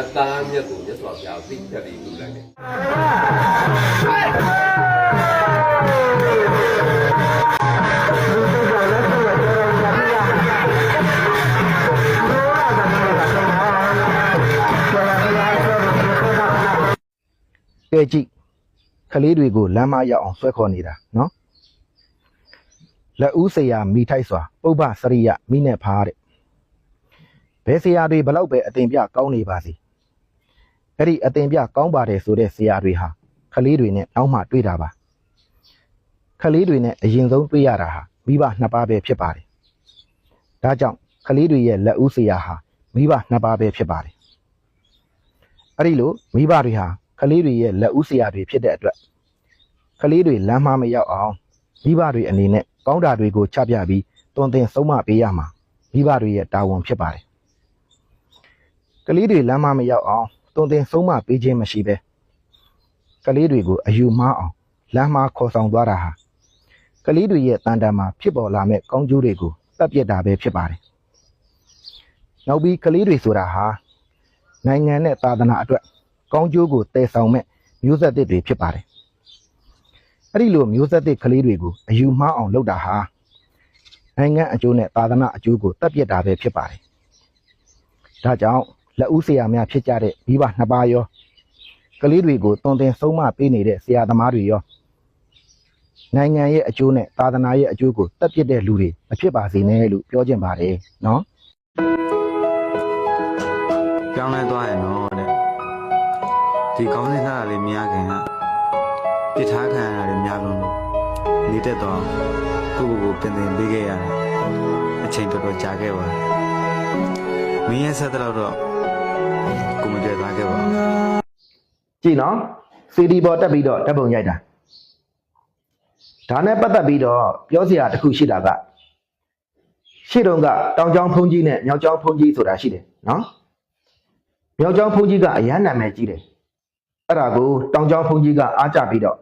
အသားမြတ်ကိုမြတ်စွာဘုရားသိဖြတ်ပြီးလူလိုက်တယ်ကဲကြည့်ကလေးတွေကိုလမ်းမရောက်အောင်ဆွဲခေါ်နေတာနော်လက်ဦးဆရာမိထိုက်စွာပုပ္ပစရိယမိနဲ့ဖားတဲ့ဘယ်ဆရာတွေဘလောက်ပဲအတင်ပြကောင်းနေပါစေ အဲ့ဒီအတင်ပြကောင်းပါတယ်ဆိုတဲ့ဆရာတွေဟာကလေးတွေနဲ့နောက်မှတွေ့တာပါကလေးတွေနဲ့အရင်ဆုံးတွေ့ရတာဟာမိဘနှစ်ပါးပဲဖြစ်ပါတယ်ဒါကြောင့်ကလေးတွေရဲ့လက်ဦးဆရာဟာမိဘနှစ်ပါးပဲဖြစ်ပါတယ်အဲ့ဒီလိုမိဘတွေဟာကလေးတွေရဲ့လက်ဦးဆရာတွေဖြစ်တဲ့အတွက်ကလေးတွေလမ်းမမရောက်အောင်မိဘတွေအနေနဲ့ကောင်းတာတွေကိုချပြပြီးတွင်တင်ဆုံးမပေးရမှာမိဘတွေရဲ့တာဝန်ဖြစ်ပါတယ်ကလေးတွေလမ်းမမရောက်အောင် တွင်တင်ဆုံးမပေးခြင်းမရှိပဲကလေးတွေကိုအယူမှားအောင်လမ်းမခေါ်ဆောင်သွားတာဟာကလေးတွေရဲ့တန်တမ်းမှာဖြစ်ပေါ်လာမဲ့ကောင်းကျိုးတွေကိုတပ်ပြစ်တာပဲဖြစ်ပါတယ်နောက်ပြီးကလေးတွေဆိုတာဟာနိုင်ငံနဲ့သာသနာအတွက်ကောင်းကျိုးကိုတည်ဆောင်မဲ့မျိုးဆက်သစ်တွေဖြစ်ပါတယ်။အဲ့ဒီလိုမျိုးဆက်သစ်ကလေးတွေကိုအယူမှားအောင်လုပ်တာဟာနိုင်ငံအကျိုးနဲ့သာသနာအကျိုးကိုတပ်ပစ်တာပဲဖြစ်ပါတယ်။ဒါကြောင့် လက်ဦးဆရာများဖြစ်ကြတဲ့မိဘနှစ်ပါးရောကလေးတွေကိုတွင်တင်ဆုံးမပေးနေတဲ့ဆရာသမားတွေရောနိုင်ငံရဲ့အကျိုးနဲ့သာသနာရဲ့အကျိုးကိုတပ်ပစ်တဲ့လူတွေမဖြစ်ပါစေနဲ့လို့ပြောချင်ပါတယ်နော်ပြောင်းလဲသွားရင်တော့တဲ့ဒီကောင်းစင်ထားတာလေးမရခင်ကပြစ်ထားခံရတာတွေများလုံးလို့နေတက်တော့ကိုယ့်ကိုယ်ကိုပြင်သင်ပေးခဲ့ရတယ်အချိန်တော်တော်ကြာခဲ့ပါတယ်မင်းရဲ့ဆက်တဲ့တော့ ကိုမတွေ့သွားခဲ့ပါဘူးကြည့်နော်စီဒီပေါ်တက်ပြီးတော့တက်ပုံရိုက်တာဒါနဲ့ပတ်သက်ပြီးတော့ပြောစရာတစ်ခုရှိတာကရှေ့တုန်းကတောင်ကျောင်းဖုန်ကြီးနဲ့မြောက်ကျောင်းဖုန်ကြီးဆိုတာရှိတယ်နော်မြောက်ကျောင်းဖုန်ကြီးကအရန်နာမည်ကြီးတယ်အဲ့ဒါကိုတောင်ကျောင်းဖုန်ကြီးကအားကြပြီးတော့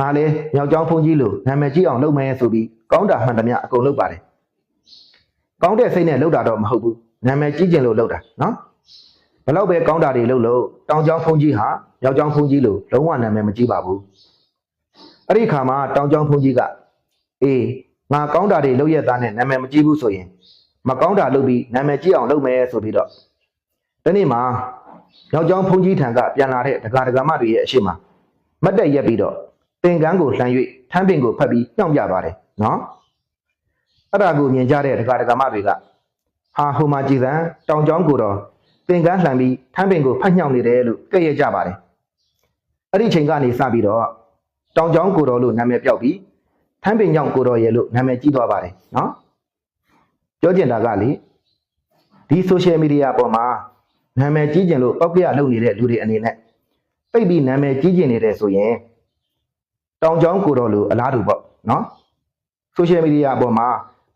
ငါလေမြောက်ကျောင်းဖုန်ကြီးလို့နာမည်ကြီးအောင်လုပ်မယ်ဆိုပြီးကောင်းတာမှန်သမျှအကုန်လုပ်ပါတယ်ကောင်းတဲ့စိတ်နဲ့လုပ်တာတော့မဟုတ်ဘူးနာမည်ကြီးကျင်လို့လုပ်တာနော် ဘလောက်ပဲကောင်းတာတွေလုပ်လို့တောင်ကျောင်းဖုန်ကြီးဟာယောက်ျောင်းဖုန်ကြီးလို့လုံးဝနာမည်မကြီးပါဘူးအဲ့ဒီခါမှာတောင်ကျောင်းဖုန်ကြီးကအေးငါကောင်းတာတွေလုပ်ရသားနဲ့နာမည်မကြီးဘူးဆိုရင်မကောင်းတာလုပ်ပြီးနာမည်ကြီးအောင်လုပ်မယ်ဆိုပြီးတော့ဒီနေ့မှာယောက်ျောင်းဖုန်ကြီးထံကပြန်လာတဲ့ဒကာဒကာမတွေရဲ့အရှိမမတ်တက်ရက်ပြီးတော့သင်္ကန်းကိုလှန်၍ထမ်းပင်ကိုဖတ်ပြီးညှောင်ပြပါတယ်နော်အဲ့ဒါကိုမြင်ကြတဲ့ဒကာဒကာမတွေကဟာဟိုမှာကြည်စံတောင်ကျောင်းကိုတော့ သင်္ကန်းလှန်ပြီးထမ်းပင်ကိုဖတ်ညှောင်နေတယ်လို့ကြည့်ရကြပါတယ်။အဲ့ဒီချိန်ကနေစပြီးတော့တောင်ကျောင်းကိုတော်လို့နာမည်ပြောက်ပြီးထမ်းပင်ညောင်ကိုတော်ရဲ့လို့နာမည်ကြီးသွားပါတယ်နော်။ပြောချင်တာကလေဒီ social media ပေါ်မှာနာမည်ကြီးကျင်လို့ပောက်ပြရလုပ်နေတဲ့လူတွေအနေနဲ့ပိတ်ပြီးနာမည်ကြီးကျင်နေတယ်ဆိုရင်တောင်ကျောင်းကိုတော်လို့အလားတူပေါ့နော်။ social media အပေါ်မှာ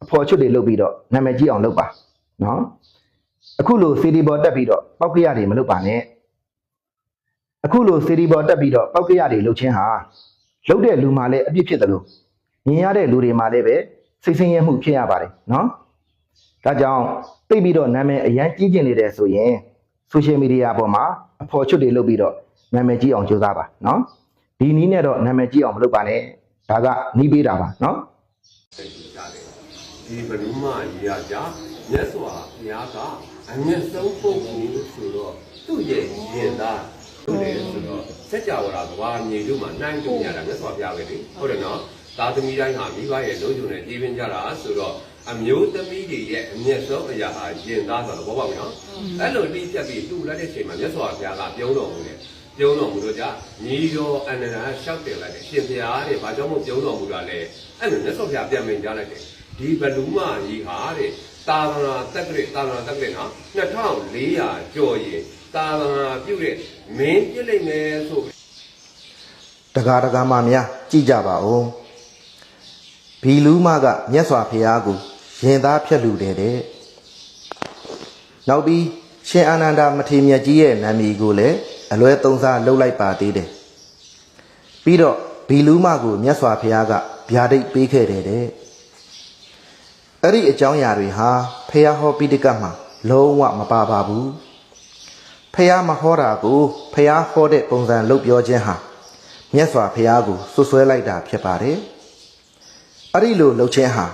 အဖော်ချွတ်တွေလုပ်ပြီးတော့နာမည်ကြီးအောင်လုပ်ပါနော်။ အခုလိုစီဒီဘော်တက်ပြီးတော့ပောက်ကရတွေမလုပ်ပါနဲ့အခုလိုစီဒီဘော်တက်ပြီးတော့ပောက်ကရတွေလုပ်ချင်းဟာလုပ်တဲ့လူမှလည်းအပြစ်ဖြစ်တယ်လို့မြင်ရတဲ့လူတွေမှလည်းပဲစိတ်ဆင်းရဲမှုဖြစ်ရပါတယ်နော်ဒါကြောင့်သိပြီးတော့နာမည်အရန်ကြီးကျင်နေတယ်ဆိုရင်ဆိုရှယ်မီဒီယာပေါ်မှာအဖော်ချွတ်တွေလုပ်ပြီးတော့နာမည်ကြီးအောင်ကြိုးစားပါနော်ဒီနည်းနဲ့တော့နာမည်ကြီးအောင်မလုပ်ပါနဲ့ဒါကနီးပေးတာပါနော်စိတ်ကြည့်ကြတယ်ဒီဘလူးမကြီးရကြမြတ်စွာဘုရားက အမျက်ဆုံးပုဂ္ဂိုလ်ဆိုတော့သူ့ရဲ့ရင်သားတို့လေဆိုတော့စัจ java ကဘာမြေတို့မှာနှိုင်းကြည့်ရတာမြတ်စွာဘုရားပဲလေဟုတ်တယ်နော်သာသမီတိုင်းဟာမိဘရဲ့လုံးချုံနဲ့တည်ပင်ကြတာဆိုတော့အမျိုးသမီးတွေရဲ့အမျက်ဆုံးအရာဟာရင်သားဆိုတော့ဘောပေါက်နော်အဲ့လိုတိပြတ်ပြီးတူလိုက်တဲ့ချိန်မှာမြတ်စွာဘုရားကပြုံးတော်မူတယ်ပြုံးတော်မူတော့ကြညီတော်အနန္ဒာလျှောက်တယ်လိုက်တယ်ရှင်ဘုရားတဲ့ဘာကြောင့်မို့ပြုံးတော်မူတာလဲအဲ့လိုမြတ်စွာဘုရားပြန်မင်ကြားလိုက်တယ် ဒီဘလူးမကြီးဟာတဲ့တာသနာတက်ကရတာသနာတက်ကရနော်2400ကျော်ရင်တာသနာပြုတ်တဲ့မင်းပြစ်လိုက်မယ်ဆိုတကားတကားမများကြည့်ကြပါဦးဘီလူးမကမြတ်စွာဘုရားကိုရင်သားဖြတ်လူတယ်တဲ့နောက်ပြီးရှင်အာနန္ဒာမထေမြတ်ကြီးရဲ့နာမည်ကိုလည်းအလွဲသုံးစားလှုပ်လိုက်ပါသေးတယ်ပြီးတော့ဘီလူးမကိုမြတ်စွာဘုရားကဗျာဒိတ်ပေးခဲ့တယ်တဲ့ အဲ့ဒီအကြောင်းအရာတွေဟာဖះဟောပိဋကတ်မှာလုံးဝမပါပါဘူးဖះမဟောတာကိုဖះဟောတဲ့ပုံစံလုပ်ပြောခြင်းဟာမြတ်စွာဘုရားကိုဆွဆွဲလိုက်တာဖြစ်ပါတယ်အဲ့ဒီလိုလုပ်ခြင်းဟာ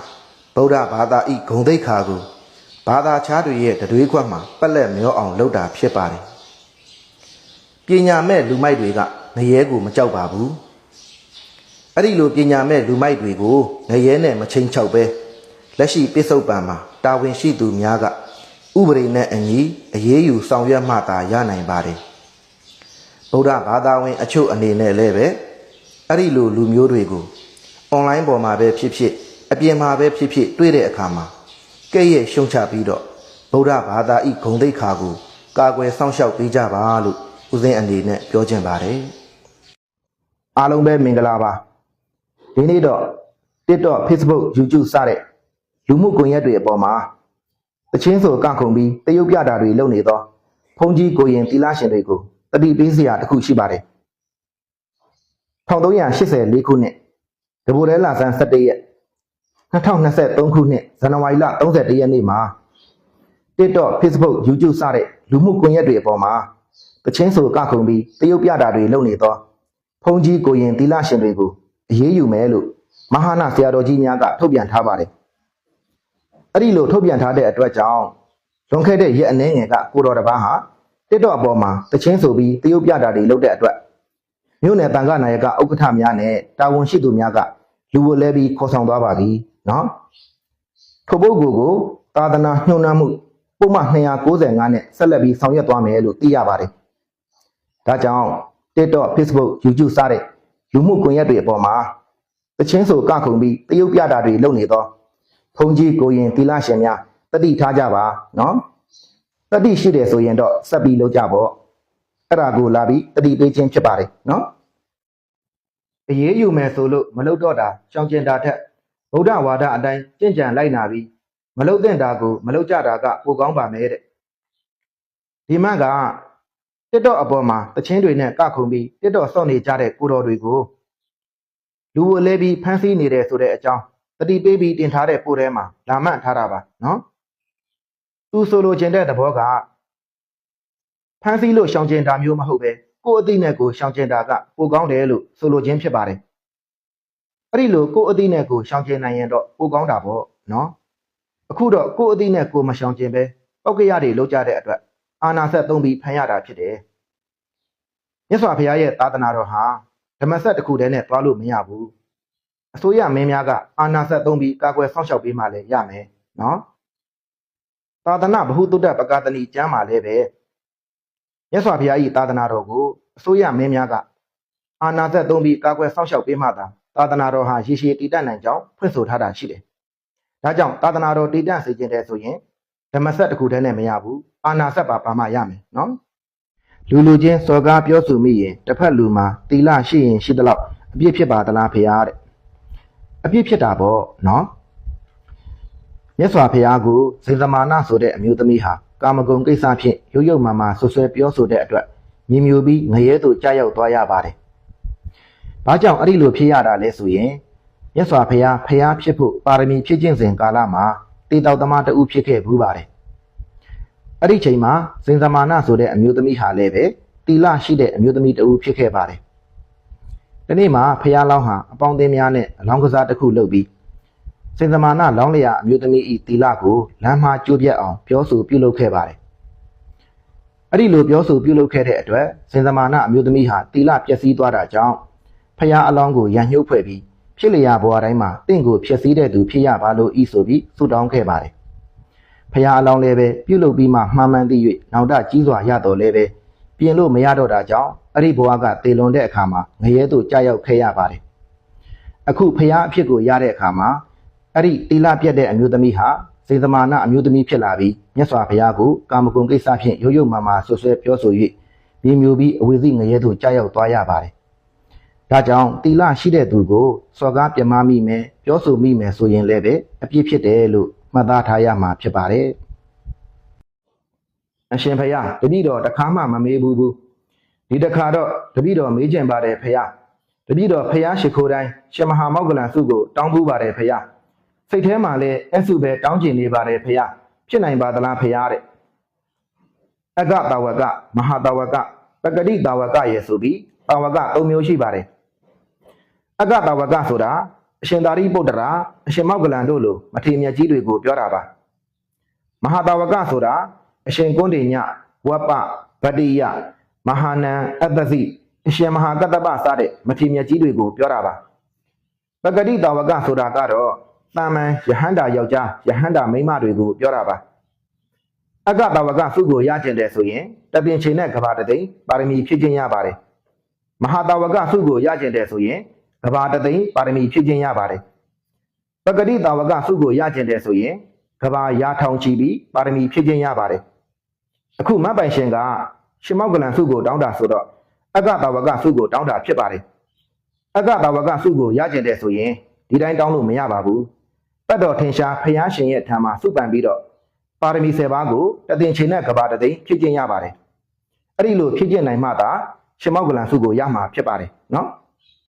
ဗုဒ္ဓဘာသာဤဂုံတိတ်ခါကိုဘာသာခြားတွေရဲ့တတွေးခွက်မှာပက်လက်မျောအောင်လုပ်တာဖြစ်ပါတယ်ပညာမဲ့လူမိုက်တွေကငရဲကိုမကြောက်ပါဘူးအဲ့ဒီလိုပညာမဲ့လူမိုက်တွေကိုငရဲနဲ့မချင်းချောက်ပဲ လက်ရှိပိစုတ်ပံမှာတာဝန်ရှိသူများကဥပဒေနဲ့အညီအရေးယူဆောင်ရွက်မှသာရနိုင်ပါတယ်ဗုဒ္ဓဘာသာဝင်အချို့အနေနဲ့လည်းပဲအဲ့ဒီလိုလူမျိုးတွေကိုအွန်လိုင်းပေါ်မှာပဲဖြစ်ဖြစ်အပြင်မှာပဲဖြစ်ဖြစ်တွေ့တဲ့အခါမှာကဲ့ရဲ့ရှုံချပြီးတော့ဗုဒ္ဓဘာသာဤဂုံတိတ်ခါကိုကာကွယ်စောင့်ရှောက်ပေးကြပါလို့ဦးစင်းအနေနဲ့ပြောချင်ပါတယ်အားလုံးပဲမင်္ဂလာပါဒီနေ့တော့ TikTok Facebook YouTube စတဲ့ လူမှုကွန်ရက်တွေအပေါ်မှာတချင်းဆိုကခုန်ပြီးတရုပ်ပြတာတွေလုပ်နေသောဖုန်ကြီးကိုရင်တီလာရှင်တွေကိုတတိပေးစရာတစ်ခုရှိပါတယ်1384ခုနှစ်တဘူရဲလာဆန်း17ရက်2023ခုနှစ်ဇန်နဝါရီလ31ရက်နေ့မှာ TikTok Facebook YouTube စတဲ့လူမှုကွန်ရက်တွေအပေါ်မှာတချင်းဆိုကခုန်ပြီးတရုပ်ပြတာတွေလုပ်နေသောဖုန်ကြီးကိုရင်တီလာရှင်တွေကိုအရေးယူမယ်လို့မဟာနာဆရာတော်ကြီးများကထုတ်ပြန်ထားပါတယ် အဲ့ဒီလိုထုတ်ပြန်ထားတဲ့အတွက်ကြောင့်လွန်ခဲ့တဲ့ရက်အနည်းငယ်ကကိုတော်တစ်ပါးဟာ TikTok အပေါ်မှာတချင်းဆိုပြီးတရုပ်ပြတာတွေလုပ်တဲ့အတွက်မြို့နယ်တန်ခါနာယကဥက္ကဋ္ဌများနဲ့တာဝန်ရှိသူများကလူဝလဲပြီးခေါ်ဆောင်သွားပါပြီနော်ထို့ပုဂ္ဂိုလ်ကိုသာသနာညှို့နှံမှုပုံမှန်295နဲ့ဆက်လက်ပြီးဆောင်ရွက်သွားမယ်လို့သိရပါတယ်ဒါကြောင့် TikTok Facebook YouTube စတဲ့လူမှုကွန်ရက်တွေအပေါ်မှာတချင်းဆိုကခုန်ပြီးတရုပ်ပြတာတွေလုပ်နေသော ဘုံကြီးကိုရင်သီလရှင်များတတိထားကြပါနော်တတိရှိတယ်ဆိုရင်တော့ဆက်ပြီးလုပ်ကြပေါ့အဲ့ဒါကိုလာပြီးတတိပေးခြင်းဖြစ်ပါတယ်နော်အရေးယူမယ်ဆိုလို့မလုပ်တော့တာရှောင်ကျင်တာထက်ဗုဒ္ဓဝါဒအတိုင်းကြင်ကြံလိုက်နာပြီးမလုပ်တဲ့တာကိုမလုပ်ကြတာကပိုကောင်းပါမယ်တဲ့ဒီမှကတစ်တော့အပေါ်မှာတချင်းတွေနဲ့ကခုန်ပြီးတစ်တော့စော့နေကြတဲ့ကိုတော်တွေကိုလူဝလဲပြီးဖမ်းဆီးနေတယ်ဆိုတဲ့အကြောင်း တတိပေးပြီးတင်ထားတဲ့ပို့ထဲမှာလာမှတ်ထားတာပါနော်သူဆိုလိုချင်တဲ့သဘောကဖမ်းဆီးလို့ရှောင်ကျင်တာမျိုးမဟုတ်ပဲကိုယ့်အသိနဲ့ကိုယ်ရှောင်ကျင်တာကပိုကောင်းတယ်လို့ဆိုလိုခြင်းဖြစ်ပါတယ်အဲ့ဒီလိုကိုယ့်အသိနဲ့ကိုယ်ရှောင်ကျင်နိုင်ရင်တော့ပိုကောင်းတာပေါ့နော်အခုတော့ကိုယ့်အသိနဲ့ကိုယ်မရှောင်ကျင်ပဲပောက်ကရတွေလောက်ကြတဲ့အတွက်အာနာဆက်သုံးပြီးဖမ်းရတာဖြစ်တယ်မြတ်စွာဘုရားရဲ့သာသနာတော်ဟာဓမ္မဆက်တစ်ခုတည်းနဲ့တွားလို့မရဘူး အစိုးရမင်းများကအာဏာဆက်သုံးပြီးကာကွယ်စောင့်ရှောက်ပေးမှလည်းရမယ်နော်သာသနာဗဟုသုတ္တပကတဏီကျမ်းမှာလည်းပဲမြတ်စွာဘုရား၏သာသနာတော်ကိုအစိုးရမင်းများကအာဏာဆက်သုံးပြီးကာကွယ်စောင့်ရှောက်ပေးမှသာသာသနာတော်ဟာရည်ရှည်တည်တတ်နိုင်ကြောင်းဖွင့်ဆိုထားတာရှိတယ်ဒါကြောင့်သာသနာတော်တည်တတ်စေခြင်းတဲ့ဆိုရင်ဓမ္မဆက်တစ်ခုတည်းနဲ့မရဘူးအာဏာဆက်ပါပါမှရမယ်နော်လူလူချင်းစော်ကားပြောဆိုမိရင်တစ်ဖက်လူမှာတီလရှိရင်ရှိသလောက်အပြစ်ဖြစ်ပါသလားဖေရတဲ့ အပြစ်ဖြစ်တာပေါ့နော်မြတ်စွာဘုရားကိုဇေဇမာနဆိုတဲ့အမျိုးသမီးဟာကာမဂုဏ်ကိစ္စဖြင့်ရုပ်ရုပ်မာမာဆွဆွဲပြောဆိုတဲ့အတွက်မြင်မြူပြီးငရဲသို့ကြာရောက်သွားရပါတယ်။ဘာကြောင့်အဲ့ဒီလိုဖြစ်ရတာလဲဆိုရင်မြတ်စွာဘုရားဖျားဖြစ်ဖို့ပါရမီဖြည့်ခြင်းစဉ်ကာလမှာတေတောက်သမားတဦးဖြစ်ခဲ့ဘူးပါတယ်။အဲ့ဒီချိန်မှာဇင်ဇမာနဆိုတဲ့အမျိုးသမီးဟာလည်းပဲတီလရှိတဲ့အမျိုးသမီးတဦးဖြစ်ခဲ့ပါတယ်။ ဒီနေ့မှာဖះလောင်းဟာအပေါင်းအသင်းများနဲ့အလောင်းကစားတစ်ခုလုပ်ပြီးစင်သမဏလောင်းလျာအမျိုးသမီးဤတီလာကိုလမ်းမှာကျိုးပြတ်အောင်ပြောဆိုပြုလုပ်ခဲ့ပါတယ်။အဲ့ဒီလိုပြောဆိုပြုလုပ်ခဲ့တဲ့အတွက်စင်သမဏအမျိုးသမီးဟာတီလာပျက်စီးသွားတာကြောင့်ဖះအလောင်းကိုရန်ညှုပ်ဖွဲ့ပြီးဖြစ်လျာဘဝတိုင်းမှာတင့်ကိုဖျက်ဆီးတဲ့သူဖြစ်ရပါလို့ဤဆိုပြီးဆုတောင်းခဲ့ပါတယ်။ဖះအလောင်းလည်းပဲပြုလုပ်ပြီးမှမှန်မှန်သိ၍နောက်တကြီးစွာရတော်လည်းပဲပြင်လို့မရတော့တာကြောင့် အဲ့ဒီဘဝကတေလွန်တဲ့အခါမှာငရဲသို့ကြာရောက်ခဲ့ရပါတယ်။အခုဖះအဖြစ်ကိုရတဲ့အခါမှာအဲ့ဒီတီလာပြက်တဲ့အမျိုးသမီးဟာစေသမာနအမျိုးသမီးဖြစ်လာပြီးမြတ်စွာဘုရားကိုကာမဂုဏ်ကိစ္စဖြင့်ရုပ်ရုပ်မာမာဆွဆွဲပြောဆို၍မြေမျိုးပြီးအဝိဇ္ဇငရဲသို့ကြာရောက်သွားရပါတယ်။ဒါကြောင့်တီလာရှိတဲ့သူကိုစော်ကားပြမမိမယ်ပြောဆိုမိမယ်ဆိုရင်လည်းပဲအပြစ်ဖြစ်တယ်လို့မှတ်သားထားရမှာဖြစ်ပါတယ်။အရှင်ဘုရားတတိတော်တခါမှမမေးဘူးဘူး ဒီတစ်ခါတော့တပိတော်မေးကြင်ပါတယ်ဖះတပိတော်ဖះရှိခိုးတိုင်းရှင်မဟာမောက္ကလန်စုကိုတောင်းပူပါတယ်ဖះစိတ်ထဲမှာလည်းအဆုပဲတောင်းကျင်နေပါတယ်ဖះဖြစ်နိုင်ပါသလားဖះတဲ့အကတာဝကမဟာတာဝကပကတိတာဝကရဲ့ဆိုပြီးတာဝက၃မျိုးရှိပါတယ်အကတာဝကဆိုတာအရှင်သာရိပုတ္တရာအရှင်မောက္ကလန်တို့လိုမထေရမြတ်ကြီးတွေကိုပြောတာပါမဟာတာဝကဆိုတာအရှင်ကွန်းတေညဝပ္ပဗတ္တိယ မဟာနံအတ္တစီအရှင်မဟာကတ္တပစတဲ့မထေရမြတ်ကြီးတွေကိုပြောတာပါပကတိတာဝကဆိုတာကတော့တာမန်ယဟန္တာယောက်ျားယဟန္တာမိန်းမတွေကိုပြောတာပါအကတာဝကစုကိုရကျင်တယ်ဆိုရင်တပင်ချိန်နဲ့ကဘာတသိန်းပါရမီဖြစ်ခြင်းရပါတယ်မဟာတာဝကစုကိုရကျင်တယ်ဆိုရင်ကဘာတသိန်းပါရမီဖြစ်ခြင်းရပါတယ်ပဂတိတာဝကစုကိုရကျင်တယ်ဆိုရင်ကဘာရာထောင်ချီပြီးပါရမီဖြစ်ခြင်းရပါတယ်အခုမတ်ပိုင်ရှင်က ရှင်မောက်ကလန်စုကိုတောင်းတာဆိုတော့အကတာဝကစုကိုတောင်းတာဖြစ်ပါတယ်အကတာဝကစုကိုရကျင်တယ်ဆိုရင်ဒီတိုင်းတောင်းလို့မရပါဘူးပတ်တော်ထင်ရှားဖျားရှင်ရဲ့ထံမှာစုပန်ပြီးတော့ပါရမီ10ပါးကိုတသင်ချိန်နဲ့ကဘာတသိန်းဖြစ်ကျင့်ရပါတယ်။အဲ့ဒီလိုဖြစ်ကျင့်နိုင်မှသာရှင်မောက္ကလန်စုကိုရမှာဖြစ်ပါတယ်နော်။